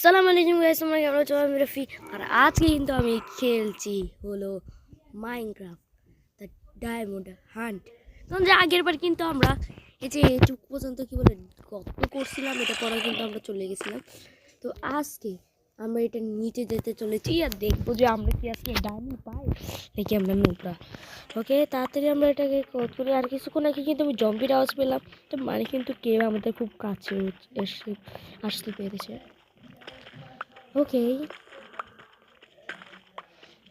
আসসালামু আলাইকুম গাইস তোমরা কেমন আছো? আমি রফি আর আজকে কিন্তু আমি খেলছি হলো মাইনক্রাফট দ্য ডায়মন্ড হান্ট কারণ যে আগের বার কিন্তু আমরা এই যে এটুক পর্যন্ত কি বলে গত করছিলাম, এটা পরে কিন্তু আমরা চলে গেছিলাম। তো আজকে আমরা এটা নিচে যেতে চলেছি আর দেখব যে আমরা কি আজকে ডায়মন্ড পাই নাকি আমরা নোবরা ওকে তাড়াতাড়ি আমরা এটাকে করি। আর কিছুক্ষণ আগে কিন্তু আমি জম্বির আওয়াজ পেলাম। তো মানে কিন্তু কেউ আমাদের খুব কাছে এসে আসতে পেরেছে। ওকে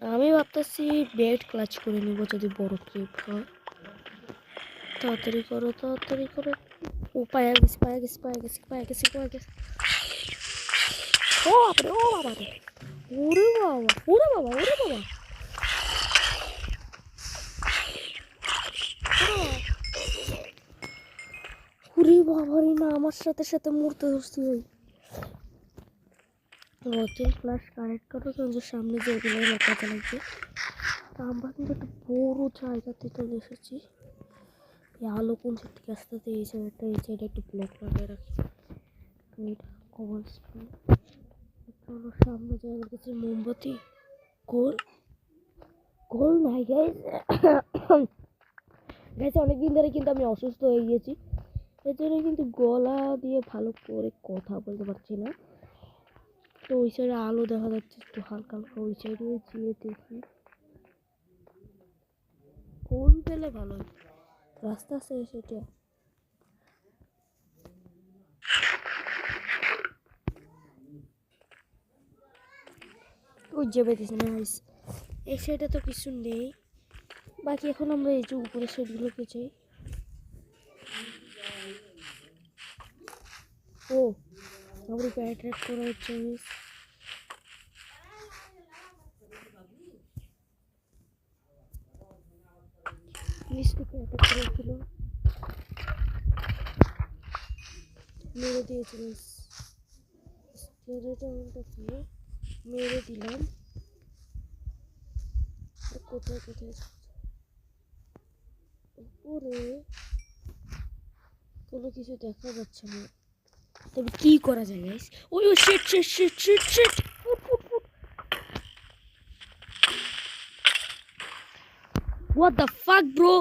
আমি ভাবতেছি বেড ক্লাচ করে নেব যদি বড় ক্লিপ হয়। তাড়াতাড়ি করো তাড়াতাড়ি করো। ও পায়া গেছি পায়া গেছি পায়া গেছি পায়া গেছি পায়া গেছি। ও বাবারে ও বাবারে। ওরে বাবা ওরে বাবা ওরে বাবা। ওরে বাবারে, না, আমার সাথে সাথে মরতে ধরছি ওই রকেট প্লাস কানেক্ট করো তোমাদের সামনে যে ওগুলো লাগাতে লাগবে। তা আমরা কিন্তু একটা বড় জায়গাতে চলে এসেছি। এই আলো কোন সাইডে রাস্তাতে এই সাইডটা এই সাইডে একটু ব্লক লাগিয়ে রাখি কভার চলো সামনে জায়গা কাছে মোমবাতি। গোল। গোল নাই গাইজ গাইজ অনেকদিন ধরে কিন্তু আমি অসুস্থ হয়ে গিয়েছি। এর জন্য কিন্তু গলা দিয়ে ভালো করে কথা বলতে পারছি না। তো ওই সাইডে আলো দেখা যাচ্ছে একটু হালকা হালকা, ওই সাইডে যেয়ে দেখি। কোন পেলে ভালো রাস্তা আছে সেটা ওই এই সাইডে তো কিছু নেই। বাকি এখন আমরা এই যে উপরের সাইডগুলোকে চাই ও উপরে অ্যাট্রাক্ট করা হচ্ছে মিষ্টিকে অ্যাটাক করেছিল। মেরে দিয়েছিল। মেরে দিলাম। কোথায় কোথায়? উপরে কোনো কিছু দেখা যাচ্ছে না। তবে কি করা যায় ওই, ও shit shit shit shit shit What the fuck, bro?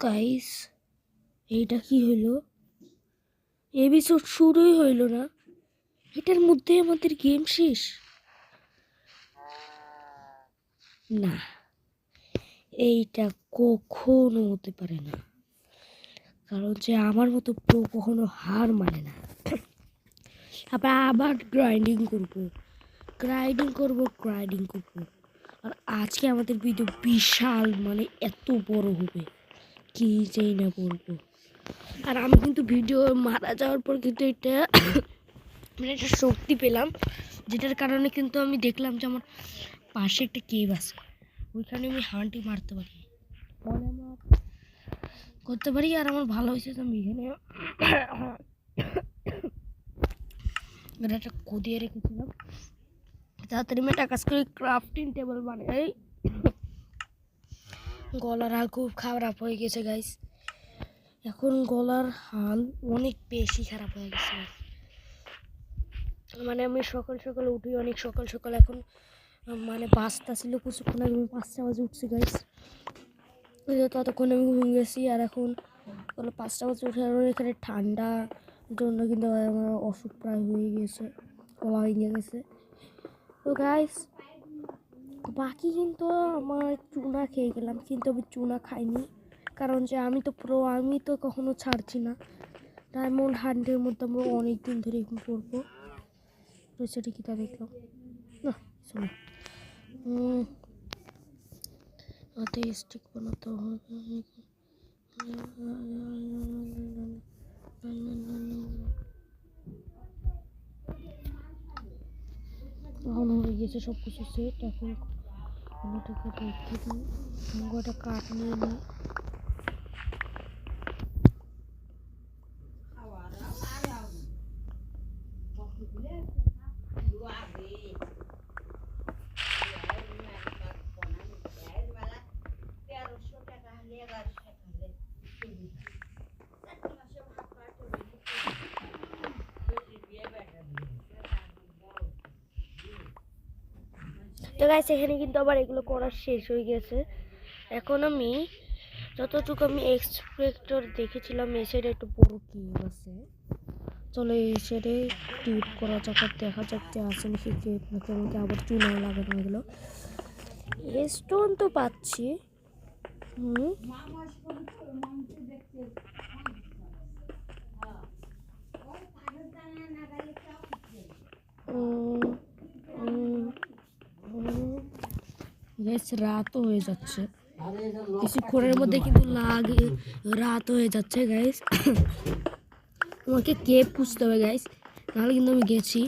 Guys এইটা কি হইল এপিসোড শুরুই হইল না। এটার মধ্যে আমাদের গেম শেষ। না, এইটা কখনো হতে পারে না। কারণ যে আমার মতো প্রো কখনো হার মানে না। আবার আবার গ্রাইন্ডিং করব গ্রাইন্ডিং করব গ্রাইন্ডিং করব। আর আজকে আমাদের ভিডিও বিশাল মানে এত বড় হবে। কি যেই না বলব। আর আমি কিন্তু ভিডিও মারা যাওয়ার পর কিন্তু এটা মানে একটা শক্তি পেলাম, যেটার কারণে কিন্তু আমি দেখলাম যে আমার পাশে একটা কেভ আছে। ওইখানে আমি হাঁটি মারতে পারি। ফলে আমার করতে পারি আর আমার ভালো হয়েছে যে আমি এখানে একটা কদিয়ে রেখেছিলাম। তাড়াতাড়ি আমি একটা কাজ করে ক্রাফটিং টেবিল বানাই। গলার হাল খুব খারাপ হয়ে গেছে গাইস এখন গলার হাল অনেক বেশি খারাপ হয়ে গেছে। মানে আমি সকাল সকাল উঠি অনেক সকাল সকাল। এখন মানে পাঁচটা ছিল কিছুক্ষণ আগে, আমি পাঁচটা বাজে উঠছি গাইস ততক্ষণ আমি ঘুমিয়ে গেছি আর এখন পাঁচটা বাজে উঠে এখানে ঠান্ডা জন্য কিন্তু আমার অসুখ প্রায় হয়ে গেছে গলা হয়ে গেছে। তো গাইস বাকি কিন্তু আমার চুনা খেয়ে গেলাম, কিন্তু আমি চুনা খাইনি, কারণ যে আমি তো প্রো আমি তো কখনো ছাড়ছি না। ডায়মন্ড হান্ডের মধ্যে আমরা অনেক দিন ধরে এখন পড়ব। সেটা কি তা দেখলাম। না, শোনো। স্টিক বানাতে হবে এখন হয়ে গেছে সব কিছু সেট এখন ওটাকে রেখে দিই। গোটা কাঠ নিয়ে নিই। Yeah. তো গাইস এখানে কিন্তু আবার এগুলো করা শেষ হয়ে গেছে। এখন আমি যতটুকু আমি এক্সপেক্টর দেখেছিলাম সাইডে একটু বড় কি আছে। চলো এই সাইডে টিপ করা যাক দেখা যাক যে আছে নাকি কেপ নাকি আমাকে আবার চুনাও লাগানো এগুলো। স্টোন তো পাচ্ছি। হুম। বেশ রাতও হয়ে যাচ্ছে। কিছুক্ষণের মধ্যে কিন্তু লাগে, রাত হয়ে যাচ্ছে গাইস আমাকে কে খুঁজতে হবে গাইস নাহলে কিন্তু আমি গেছি।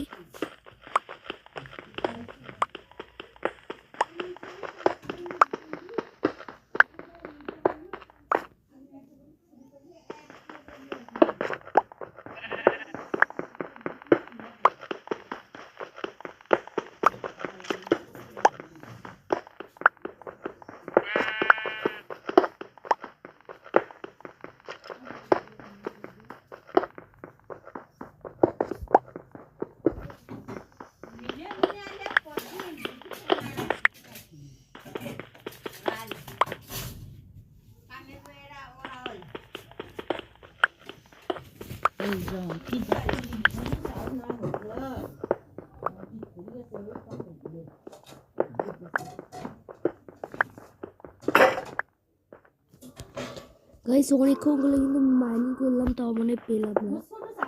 গাইস অনেকক্ষণগুলো কিন্তু মাইনিং করলাম, তাও মানে পেলাম না।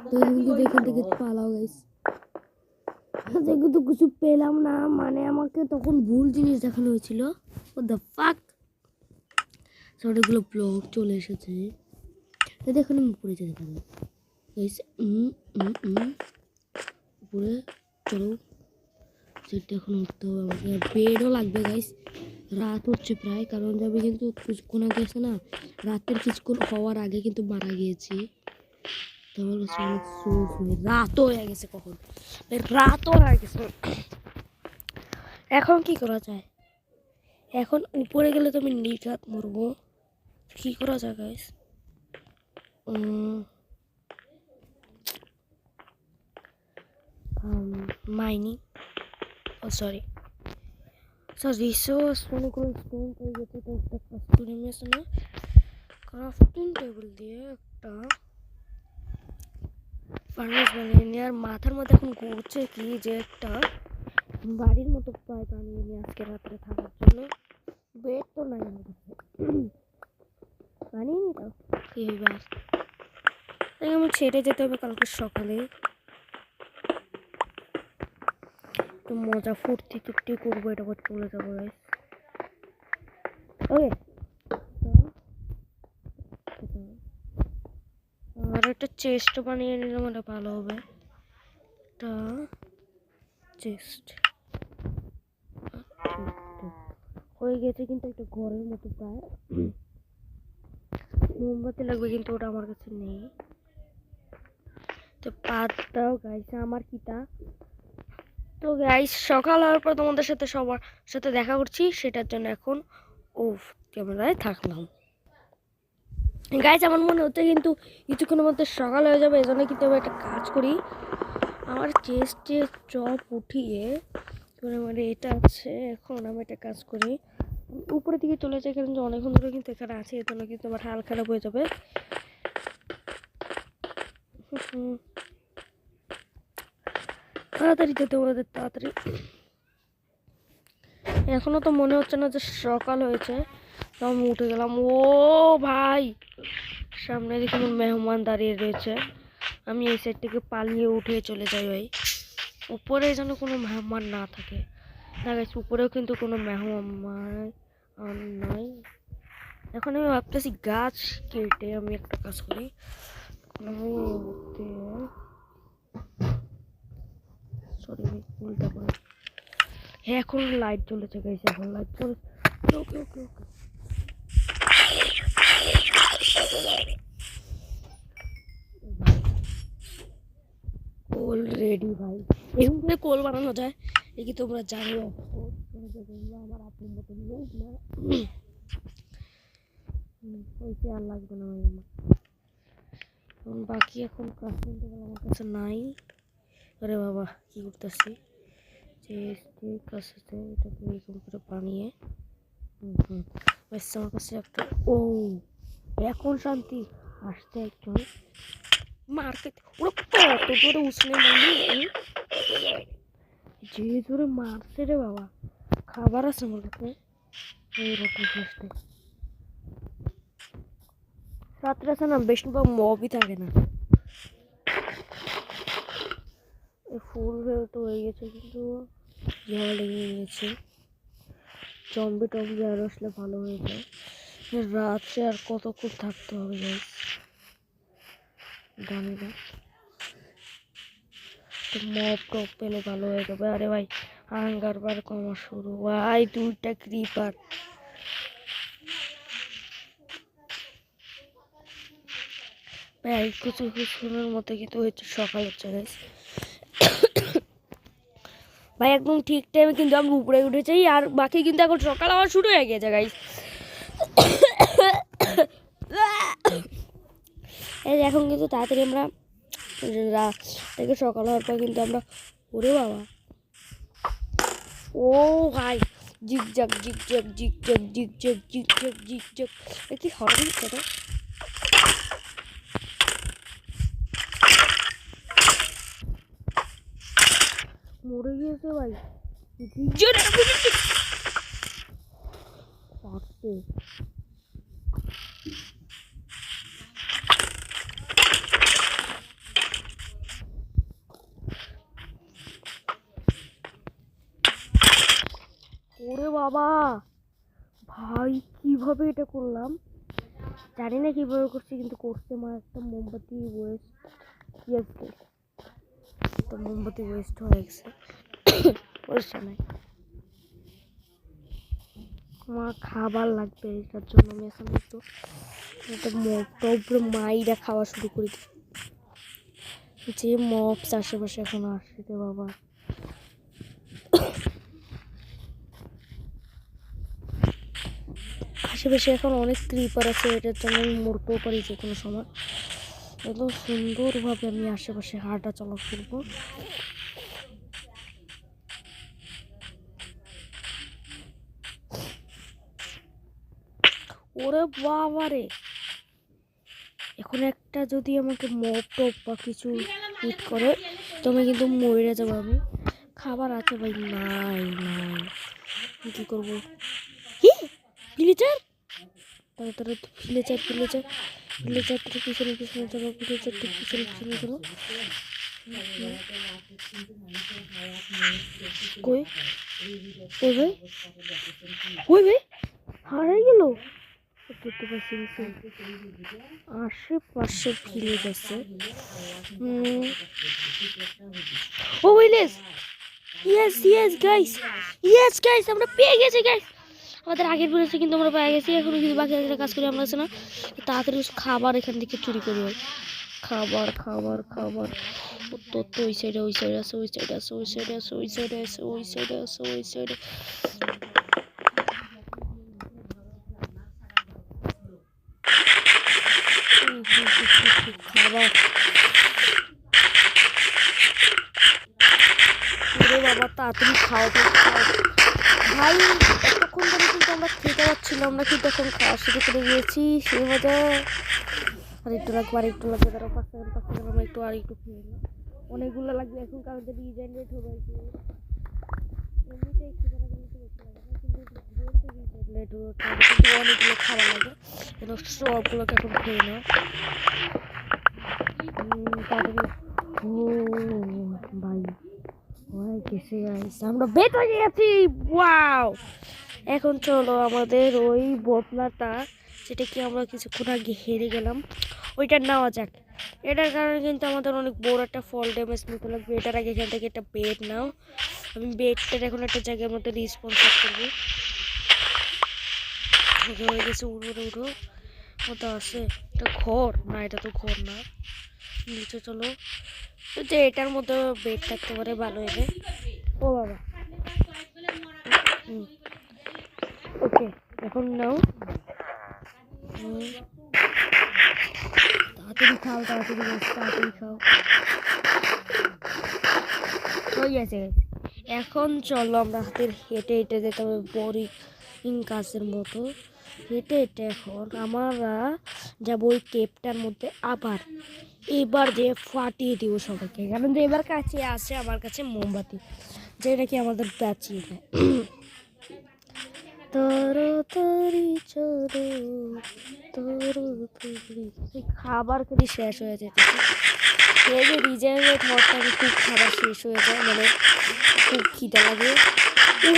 তো কিন্তু এখান থেকে পালাও গাইস কিন্তু কিছু পেলাম না মানে আমাকে তখন ভুল জিনিস দেখানো হয়েছিল। ও দ্য ফাক অনেকগুলো ব্লক চলে এসেছে। দেখুন, আমি উপরে যেতে পারি গাইস উপরে চলো। সেটা এখন উঠতে হবে আমাকে। বেডও লাগবে গাইস রাত হচ্ছে প্রায়, কারণ যাবে কিন্তু কিছুক্ষণ আগে আছে না, রাতের কিছুক্ষণ হওয়ার আগে কিন্তু মারা গিয়েছি। তো আমার কাছে অনেক সোর্স রাতও হয়ে গেছে কখন? রাতও হয়ে গেছে। এখন কি করা যায়? এখন উপরে গেলে তো আমি নিঘাত মরবো। কি করা যায় গাইস মাইনি ও সরি So resource অনেকগুলো স্টোন পেয়ে গেছে তো একটা কাজ করে ক্রাফটিং টেবিল দিয়ে একটা ফার্নেস বানিয়ে নিয়ে, আর মাথার মধ্যে এখন ঘুরছে কি যে একটা বাড়ির মতো প্রায় বানিয়ে নিয়ে আজকে রাত্রে থাকার জন্য। বেড তো নাই আমার কাছে। বানিয়ে নি তো? কি হইবে তাই আমার ছেড়ে যেতে হবে কালকে সকালে। একটু মজা, ফুর্তি টুর্তি করব, এটা করে চলে যাব ওকে আর একটা চেস্ট বানিয়ে নিলে মানে ভালো হবে। একটা চেস্ট হয়ে গেছে কিন্তু একটা ঘরের মতো প্রায়। মোমবাতি লাগবে কিন্তু ওটা আমার কাছে নেই। তো পাতটাও গাইছে আমার কিটা তো গাইস সকাল হওয়ার পর তোমাদের সাথে সবার সাথে দেখা করছি, সেটার জন্য এখন ওফ ক্যামেরায় থাকলাম। গাইস আমার মনে হচ্ছে কিন্তু কিছুক্ষণের মধ্যে সকাল হয়ে যাবে এই জন্য কিন্তু আমি একটা কাজ করি। আমার চেস্টে চপ উঠিয়ে মানে এটা আছে, এখন আমি একটা কাজ করি। উপরের দিকে চলে যাই, কারণ অনেকক্ষণ ধরে কিন্তু এখানে আছে এই জন্য কিন্তু আমার হাল খারাপ হয়ে যাবে। হুম। তাড়াতাড়ি যেতে হবে তাড়াতাড়ি। এখনও তো মনে হচ্ছে না যে সকাল হয়েছে তো আমি উঠে গেলাম। ও ভাই, সামনে আমার মেহমান দাঁড়িয়ে রয়েছে। আমি এই সাইড থেকে পালিয়ে উঠে চলে যাই ভাই। উপরে যেন কোনো মেহমান না থাকে। না গেছে উপরেও কিন্তু কোনো মেহমান নাই। এখন আমি ভাবতেছি গাছ কেটে আমি একটা কাজ করি। আমি সরি উল্টা করে। হ্যাঁ এখন লাইট জ্বলেছে গাইছে এখন লাইট চলে। ওকে ওকে ওকে কোল রেডি ভাই। এরকম করে কোল বানানো যায় এই কি তোমরা জানো? আমার আপনার মতো লোক না ওইটা আর লাগবে না ভাই আমার। এখন বাকি এখন ক্রাফটিং টেবিল আমার কাছে নাই। আরে বাবা কি করতেছি যে স্টিক আছে এটাকে এরকম করে বানিয়ে হুম হুম ব্যাস আমার কাছে একটা ও এখন শান্তি আসতে একজন মার্কেট ওরা কত জোরে উছলে মারলি যে জোরে মারছে রে বাবা খাবার আছে আমার কাছে এইরকম আসতে রাত্রে আছে না বেশিরভাগ মবই থাকে না এই ফুল তো হয়ে গেছে, কিন্তু জল লেগে গেছে। জম্বি টম্বি আর আসলে ভালো হয়ে যায়। রাত্রে আর কতক্ষণ থাকতে হবে গাইস জানি না। তো মপ টপ পেলে ভালো হয়ে যাবে। আরে ভাই আঙ্গার বার কমা শুরু। ভাই, দুইটা ক্রিপার ভাই, কিছু কিছুর মতো কিন্তু হচ্ছে সকাল হচ্ছে গাইস ভাই, একদম ঠিক টাইমে কিন্তু আমরা উপরে উঠেছি আর বাকি কিন্তু এখন সকাল আবার শুরু হয়ে গেছে গাইস এখন কিন্তু তাড়াতাড়ি আমরা রাত থেকে সকাল হওয়ার পর কিন্তু আমরা ওরে বাবা। ও ভাই জিগ জাগ জিগ জাগ জিগ জাগ জিগ জাগ জিগ জাগ কি হবে হচ্ছে মরে গিয়েছে ভাই। ওরে বাবা ভাই কীভাবে এটা করলাম? জানি না কীভাবে করছি কিন্তু করছে আমার একটা মোমবাতি ওয়েস্ট ইয়েস একটা মোমবাতি ওয়েস্ট হয়ে গেছে। পয়সা নাই। আমার খাবার লাগবে এটার জন্য, আমি এখন একটু একটা উপরে মাইরা খাওয়া শুরু করে যে মপস আশেপাশে এখন আসছে বাবা। আশেপাশে এখন অনেক ক্রিপার আছে, এটার জন্য আমি মরতেও পারি যে কোনো সময়। একদম সুন্দরভাবে আমি আশেপাশে হাঁটা চলা করব। ওরে বাবারে! এখন একটা যদি আমাকে মপ টপ বা কিছু হিট করে তুমি কিন্তু মরে যাব আমি। খাবার আছে ভাই? নাই নাই। কি করব? কি? ভিলেজার তারা তারা ভিলেজার ভিলেজার থেকে পিছনে পিছনে ভিলেজার থেকে পিছনে পিছনে কই? ভাই? হারাই গেল। আশেপাশে আছে উম, ও yes yes guys yes guys আমরা পেয়ে গেছি গাইস আমাদের আগের বলেছে কিন্তু আমরা পেয়ে গেছি, এখনও কিন্তু বাকি কাজ করি, আমরা আছে না তাড়াতাড়ি খাবার এখান থেকে চুরি করি খাবার খাবার খাবার। তো তো ওই সাইডে ওই সাইডে আছে, ওই সাইডে আছে, ওই সাইডে আছে, ওই সাইডে আছে, ওই সাইডে আছে, ওই সাইডে খাবার বাবা, তাড়াতাড়ি খাও। ভাই এতক্ষণ ধরে কিন্তু আমরা খেতে পারছিলাম না কিন্তু এখন খাওয়া শুরু করে দিয়েছি সেই মজা। আর একটু লাগবে, আর একটু লাগবে তারা পাঁচ সেকেন্ড পাঁচ সেকেন্ড আমরা একটু, আর একটু খেয়ে নিই। অনেকগুলো লাগবে এখন, কারণ যদি রিজেনারেট হবে আর কি। খেতে লাগে কিন্তু কিন্তু অনেকগুলো খাবার লাগে। যেন সবগুলোকে খেয়ে নেওয়া ও, ভাই হয়ে গেছে গাইস আমরা বেট হয়ে গেছি। ওয়াও এখন চলো আমাদের ওই বোতলাটা, যেটা কি আমরা কিছুক্ষণ আগে হেরে গেলাম, ওইটা নেওয়া যাক। এটার কারণে কিন্তু আমাদের অনেক বড় একটা ফল ড্যামেজ নিতে লাগবে। এটার আগে এখান থেকে একটা বেড নাও। আমি বেডটার এখন একটা জায়গার মধ্যে রিসপন্স করব। হয়ে গেছে উঠো উঠো ওটা আছে। এটা ঘর? না, এটা তো ঘর না। নিচে চলো। যে এটার মধ্যে বেড থাকতে পারে ভালো হবে ও বাবা। ওকে এখন নাও। তাড়াতাড়ি খাও, তাড়াতাড়ি তাড়াতাড়ি খাও। হয়ে গেছে। এখন চলো আমরা হাতের হেঁটে হেঁটে যেতে হবে বোরিং কাজের মতো। হেঁটে হেঁটে এখন আমরা যাব ওই কেপটার মধ্যে আবার। এবার যে ফাটিয়ে দিব সবাইকে। কারণ এবার কাছে আছে আমার কাছে মোমবাতি। যেটা কি আমাদের বাঁচিয়ে দেয় তাড়াতাড়ি চলো, তাড়াতাড়ি। এই খাবার খেতে শেষ হয়ে যেতে এই যে রিজার্ভের ঘরটা আমি খুব খাবার শেষ হয়ে যায় মানে খুব খিদে লাগে।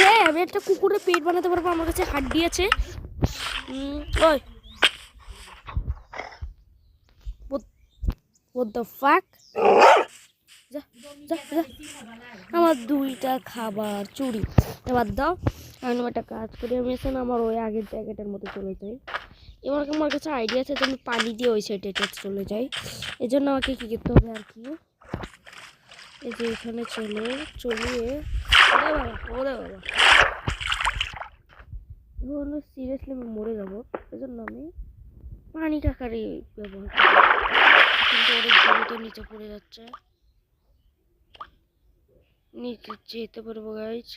হ্যাঁ আমি একটা কুকুরের পেট বানাতে পারব, আমার কাছে হাড্ডি আছে। ওই। What the fuck? আমার দুইটা খাবার, চুরি। এবার দাও, আমি একটা কাজ করি। আমি এসে আমার ওই আগের জায়গাটার মধ্যে চলে যাই। এবার আমার কাছে আইডিয়া আছে যে আমি পানি দিয়ে ওই সাইডে চলে যাই। এই জন্য আমাকে কী করতে হবে আর কি? এই যে এখানে চলে, চলিয়ে ওরে বাবা ওরে বাবা। এখন সিরিয়াসলি আমি মরে যাব। এই জন্য আমি পানি কাকারি ব্যবহার করি। কিন্তু অনেক জমিতে নিচে পড়ে যাচ্ছে। নিচে যেতে পারব guys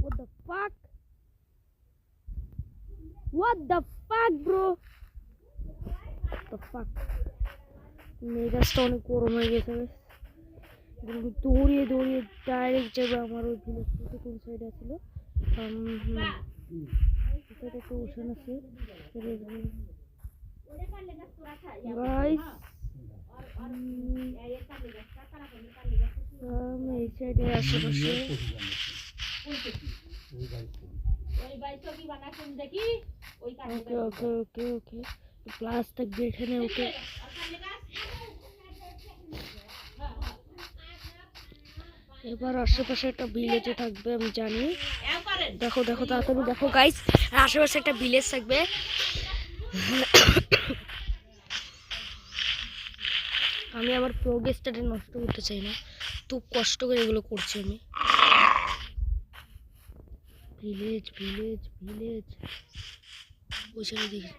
What the fuck? What the fuck, bro? What the fuck? মেজাজটা অনেক গরম হয়ে গেছে দৌড়িয়ে দৌড়িয়ে ডাইরেক্ট যাবে আমার ওই ভিলেজটা কোন সাইডে ছিল এটাতে একটা ওশান আছে এই সাইডে আশেপাশে। Okay okay okay okay. Plastic okay. এবার আশেপাশে একটা ভিলেজে থাকবে আমি জানি। দেখো দেখো, তাড়াতাড়ি দেখো গাইস আশেপাশে একটা ভিলেজ থাকবে। আমি আমার প্রোগ্রেসটাকে নষ্ট করতে চাই না। খুব কষ্ট করে এগুলো করছি আমি। ভিলেজ ভিলেজ ভিলেজ ওই দেখি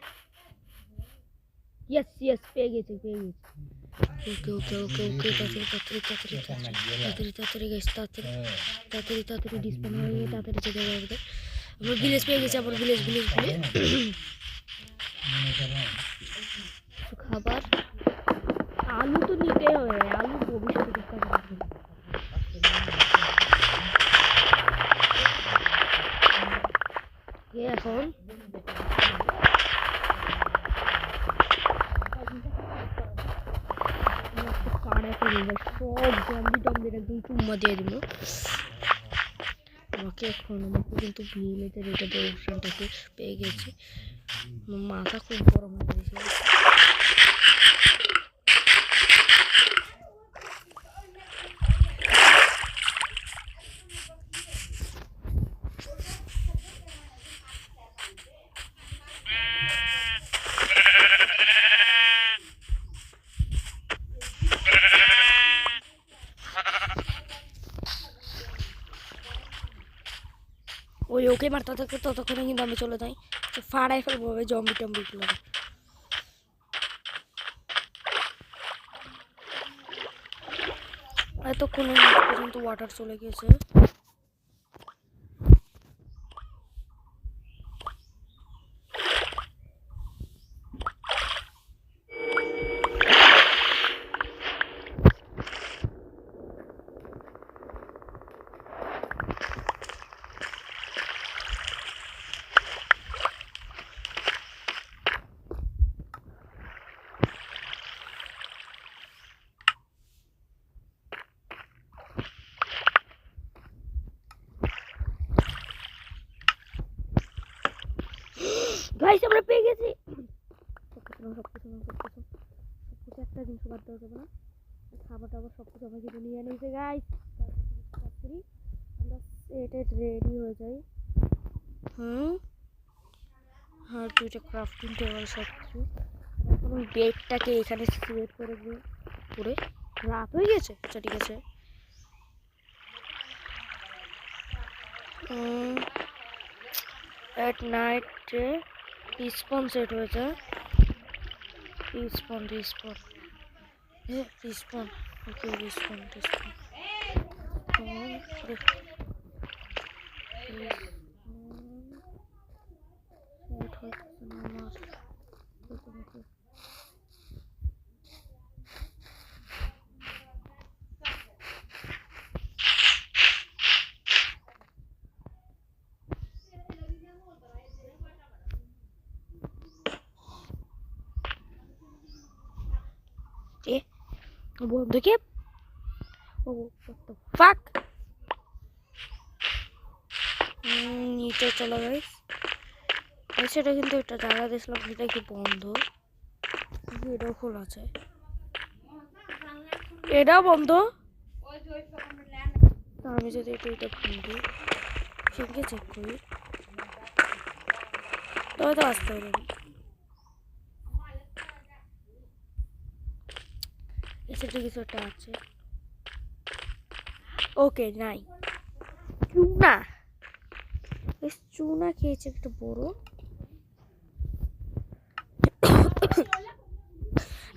ইয়েস ইয়েস পেয়ে গেছে পেয়ে গেছে। ওকে ওকে ওকে ওকে তাড়াতাড়ি তাড়াতাড়ি তাড়াতাড়ি তাড়াতাড়ি তাড়াতাড়ি গেছে তাড়াতাড়ি তাড়াতাড়ি তাড়াতাড়ি ডিসপ্লে হয়ে তাড়াতাড়ি যেতে হবে আমার ভিলেজ পেয়ে গেছে আমার ভিলেজ ভিলেজ ভিলেজ খাবার আলু তো নিতে হবে আলু ভবিষ্যতে খুব কাজে লাগবে এ এখন কাড়া করে দেবে সব জম্বি টম্বির একদম চুম্মা দিয়ে দিল। আমাকে এখন আমাকে কিন্তু ভিলেতে রেখে দেবো পেয়ে গেছি। মাথা খুব গরম হয়ে গেছে। ওকে মারতে থাকতো ততক্ষণে কিন্তু আমি চলে যাই। ফাড়াই ফেলব জম্বি টম্বিগুলো এতক্ষণে পর্যন্ত ওয়াটার চলে গেছে গাইস আমরা পেয়ে গেছি। সবকিছু একটা জিনিস বাদ দেওয়া যাবে না। খাবার টাবার সব কিছু আমরা কিন্তু নিয়ে নিয়েছে গাইস করি আমরা এটা রেডি হয়ে যাই। হুম? হ্যাঁ দুইটা ক্রাফটিং টেবিল সব কিছু। এখন বেডটাকে এখানে সিলেক্ট করে দিই। করে রাত হয়ে গেছে? আচ্ছা ঠিক আছে। অ্যাট নাইটে తీసుకోండి సెట్ అయితే తీసుకోండి తీసుకోండి ఏ తీసుకోండి ఓకే తీసుకోండి తీసుకోండి বন্ধুকে ও ফাক নিচে চলে গাই সেটা কিন্তু একটা জায়গা দিয়েছিলাম সেটা কি বন্ধ। এটাও খোলা আছে। এটাও বন্ধ? আমি যদি একটু এটা খুলি সেটাকে চেক করি। তবে তো আসতে হবে সেটা কিছু একটা আছে। ওকে, নাই। চুনা। বেশ চুনা খেয়েছে একটু বড়।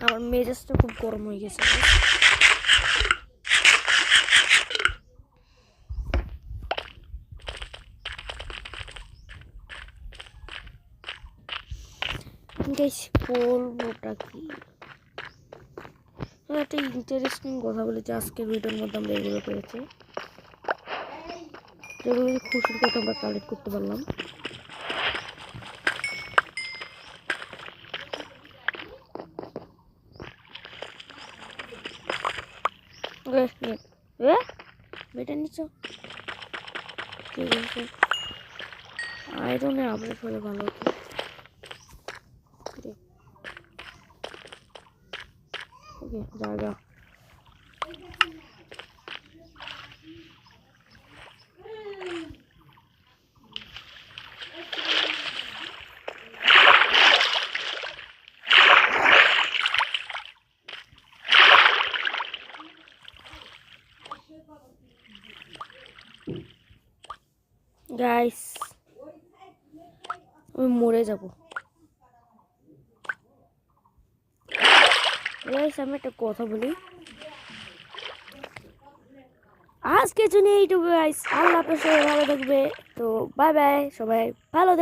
আমার মেজাজটা খুব গরম হয়ে গেছে। গাইস বলবোটা কি? একটা ইন্টারেস্টিং কথা বলেছি। আজকের ভিডিওর মধ্যে আমরা এগুলো পেয়েছি যেগুলো খুশির কথা আমরা কালেক্ট করতে পারলাম। ঠিক আছে আয়রনে আপডেট হলে ভালো হতো। ওকে জায়গা গাইস আমি মরে যাব গাইস আমি একটা কথা বলি। আজকে জন্য এইটুকু আল্লাহ আপনার সবাই ভালো থাকবে। তো বাই বাই সবাই ভালো